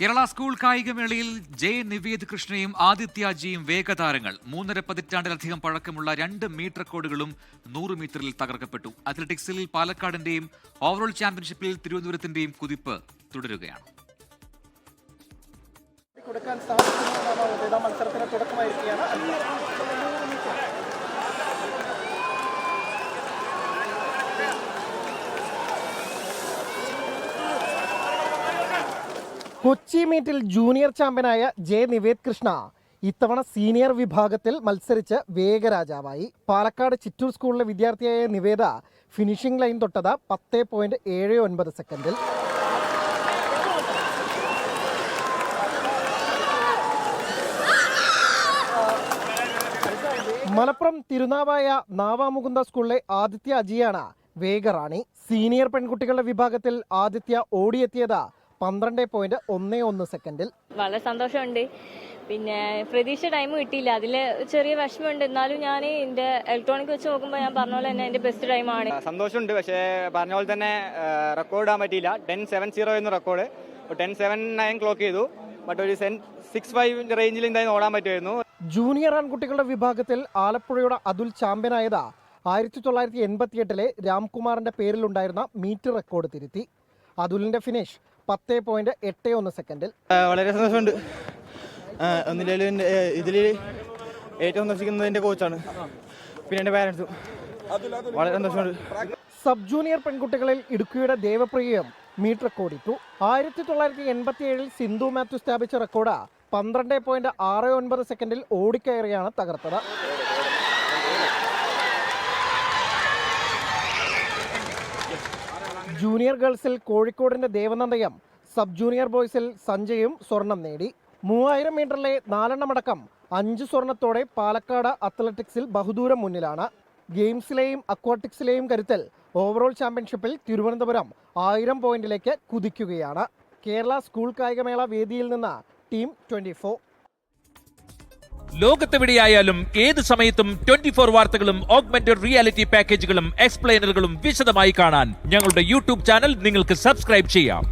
Kerala school കായികമേളയിൽ J Nived കൃഷ്ണയും ആദിത്യ ജിയും വേഗതാരങ്ങൾ. മൂന്നര പതിറ്റാണ്ടിലധികം പഴക്കമുള്ള രണ്ട് മീറ്റ് റെക്കോർഡുകളും നൂറ് മീറ്ററിൽ തകർക്കപ്പെട്ടു. അത്ലറ്റിക്സിൽ പാലക്കാടിന്റെയും ഓവറോൾ ചാമ്പ്യൻഷിപ്പിൽ തിരുവനന്തപുരത്തിന്റെയും കുതിപ്പ് തുടരുകയാണ്. കൊടുക്കാൻ സാധിക്കുന്ന മത്സരത്തിന് തുടക്കമായിരിക്കുകയാണ്. കൊച്ചി മീറ്റിൽ ജൂനിയർ ചാമ്പ്യനായ ജെ നിവേദ് കൃഷ്ണ ഇത്തവണ സീനിയർ വിഭാഗത്തിൽ മത്സരിച്ച് വേഗരാജാവായി. പാലക്കാട് ചിറ്റൂർ സ്കൂളിലെ വിദ്യാർത്ഥിയായ നിവേദ ഫിനിഷിംഗ് ലൈൻ തൊട്ടത് പത്ത് പോയിന്റ് ഏഴ് ഒൻപത് സെക്കൻഡിൽ. മലപ്പുറം തിരുനാവായ നാവാമുകുന്ദ സ്കൂളിലെ ആദിത്യ അജിയാണ് വേഗറാണി. സീനിയർ പെൺകുട്ടികളുടെ വിഭാഗത്തിൽ ആദിത്യ ഓടിയെത്തിയത് പന്ത്രണ്ട് പോയിന്റ് ഒന്ന് ഒന്ന് സെക്കൻഡിൽ വളരെ സന്തോഷമുണ്ട്. പിന്നെ പ്രതീക്ഷ ടൈം കിട്ടിയില്ല. അതിൽ ചെറിയ വിഷമമുണ്ട്. എന്നാലും ഞാൻ എന്റെ ഇലക്ട്രോണിക് വെച്ച് നോക്കുമ്പോൾ ഞാൻ പറഞ്ഞ പോലെ തന്നെ എന്റെ ബെസ്റ്റ് ടൈമാണ് സന്തോഷമുണ്ട്. പക്ഷേ പറഞ്ഞ പോലെ തന്നെ റെക്കോർഡ് ഇടാൻ പറ്റിയില്ല. ടെൻ സെവൻ സീറോ എന്ന record ten seven nine clock ചെയ്തു. ബട്ട് ഒരു സെൻ സിക്സ് ഫൈവ് റേഞ്ചിൽ എന്തായാലും ഓടാൻ പറ്റുമായിരുന്നു. ജൂനിയർ ആൺകുട്ടികളുടെ വിഭാഗത്തിൽ ആലപ്പുഴയുടെ അതുൽ ചാമ്പ്യനായത് ആയിരത്തി തൊള്ളായിരത്തി എൺപത്തിയെട്ടിലെ രാംകുമാറിന്റെ പേരിലുണ്ടായിരുന്ന മീറ്റ് റെക്കോർഡ് തിരുത്തി. അതുലിന്റെ ഫിനിഷ് പത്ത് പോയിന്റ് എട്ട് ഒന്ന് സെക്കൻഡിൽ. വളരെ സന്തോഷമുണ്ട്. ഒന്നിലും ഇതിൽ ഏറ്റവും സന്തോഷിക്കുന്നത് എന്റെ കോച്ചാണ്. പിന്നെ എന്റെ പാരൻസും വളരെ സന്തോഷമുണ്ട്. സബ് ജൂനിയർ പെൺകുട്ടികളിൽ ഇടുക്കിയുടെ ദേവപ്രിയം മീറ്റ് റെക്കോർഡ് ഇട്ടു. ആയിരത്തി തൊള്ളായിരത്തി എൺപത്തി ഏഴിൽ സിന്ധു മാത്യു സ്ഥാപിച്ച റെക്കോർഡ് പന്ത്രണ്ട് പോയിന്റ് ആറ് ഒൻപത് സെക്കൻഡിൽ ഓടിക്കയറിയാണ് തകർത്തത്. ജൂനിയർ ഗേൾസിൽ കോഴിക്കോടിന്റെ ദേവനന്ദയം സബ് ജൂനിയർ ബോയ്സിൽ സഞ്ജയും സ്വർണം നേടി. മൂവായിരം മീറ്ററിലെ നാലെണ്ണമടക്കം അഞ്ച് സ്വർണത്തോടെ പാലക്കാട് അത്ലറ്റിക്സിൽ ബഹുദൂരം മുന്നിലാണ്. ഗെയിംസിലെയും അക്വാട്ടിക്സിലെയും കരുത്തിൽ ഓവറോൾ ചാമ്പ്യൻഷിപ്പിൽ തിരുവനന്തപുരം ആയിരം പോയിന്റിലേക്ക് കുതിക്കുകയാണ്. കേരള സ്കൂൾ കായികമേള വേദിയിൽ നിന്ന് ടീം ട്വന്റി ലോകത്തെവിടെയായാലും ഏത് സമയത്തും ട്വന്റി ഫോർ വാർത്തകളും ഓഗ്മെന്റഡ് റിയാലിറ്റി പാക്കേജുകളും എക്സ്പ്ലെയിനറുകളും വിശദമായി കാണാൻ ഞങ്ങളുടെ യൂട്യൂബ് ചാനൽ നിങ്ങൾക്ക് സബ്സ്ക്രൈബ് ചെയ്യാം.